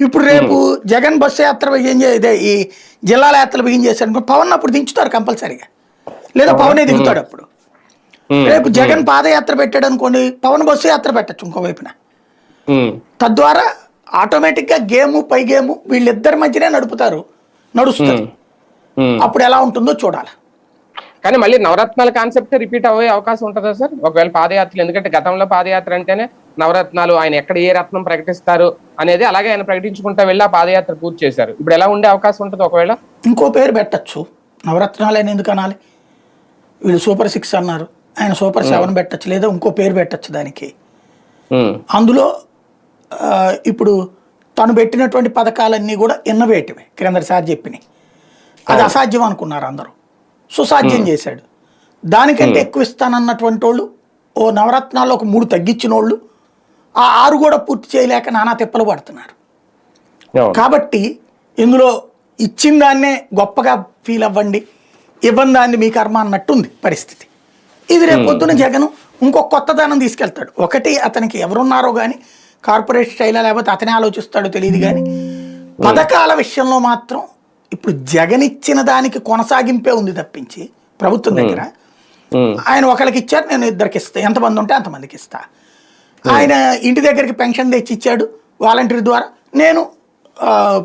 ఇప్పుడు రేపు జగన్ బస్సు యాత్ర బిగిన్ చే ఇదే ఈ జిల్లాల యాత్రలు బిగిన్ చేశారు పవన్ అప్పుడు దించుతారు కంపల్సరీగా. లేదా పవనే? దిగుతాడు అప్పుడు. రేపు జగన్ పాదయాత్ర పెట్టాడు అనుకోండి పవన్ బస్సు యాత్ర పెట్టచ్చు ఇంకో వైపున ఉమ్, తద్వారా ఆటోమేటిక్గా గేము పై గేము వీళ్ళిద్దరి మధ్యనే నడుపుతారు నడుస్తుంది. అప్పుడు ఎలా ఉంటుందో చూడాలి. కానీ మళ్ళీ నవరత్నాల కాన్సెప్ట్ రిపీట్ అయ్యే అవకాశం ఉంటుందా సార్? ఒకవేళ పాదయాత్రలు ఎందుకంటే గతంలో పాదయాత్ర అంటేనే నవరత్నాలు ఆయన ఎక్కడ ఏ రత్నం ప్రకటిస్తారు అనేది అలాగే ఆయన ప్రకటించుకుంటా వెళ్ళి ఆ పాదయాత్ర పూర్తి చేశారు. ఇప్పుడు ఎలా ఉండే అవకాశం ఉంటుంది ఒకవేళ? ఇంకో పేరు పెట్టచ్చు. నవరత్నాలైన ఎందుకు అనాలి? వీళ్ళు సూపర్ సిక్స్ అన్నారు. ఆయన సూపర్ సెవెన్ పెట్టచ్చు లేదా ఇంకో పేరు పెట్టచ్చు దానికి. అందులో ఇప్పుడు తను పెట్టినటువంటి పథకాలన్నీ కూడా ఇన్నోవేటివే క్రిందటిసారి చెప్పినాయి. అది అసాధ్యం అనుకున్నారు అందరూ. సుసాధ్యం చేశాడు. దానికంటే ఎక్కువ ఇస్తానన్నటువంటి వాళ్ళు ఓ నవరత్నాల్లో ఒక మూడు తగ్గించిన వాళ్ళు ఆ ఆరు కూడా పూర్తి చేయలేక నానా తిప్పలు పడుతున్నారు. కాబట్టి ఇందులో ఇచ్చిన దాన్నే గొప్పగా ఫీల్ అవ్వండి. ఇవ్వని దాన్ని మీ కర్మ అన్నట్టుంది పరిస్థితి. ఇది రేపు పొద్దున జగన్ ఇంకొక కొత్తదనం తీసుకెళ్తాడు. ఒకటి అతనికి ఎవరున్నారో కానీ కార్పొరేట్ స్టైలా లేకపోతే అతనే ఆలోచిస్తాడో తెలియదు కానీ పథకాల విషయంలో మాత్రం ఇప్పుడు జగన్ ఇచ్చిన దానికి కొనసాగింపే ఉంది తప్పించి ప్రభుత్వం దగ్గర. ఆయన ఒకరికి ఇచ్చారు నేను ఇద్దరికి ఇస్తా. ఎంతమంది ఉంటే అంతమందికి ఇస్తా. ఆయన ఇంటి దగ్గరికి పెన్షన్ తెచ్చి ఇచ్చాడు వాలంటీర్ ద్వారా. నేను ఆ,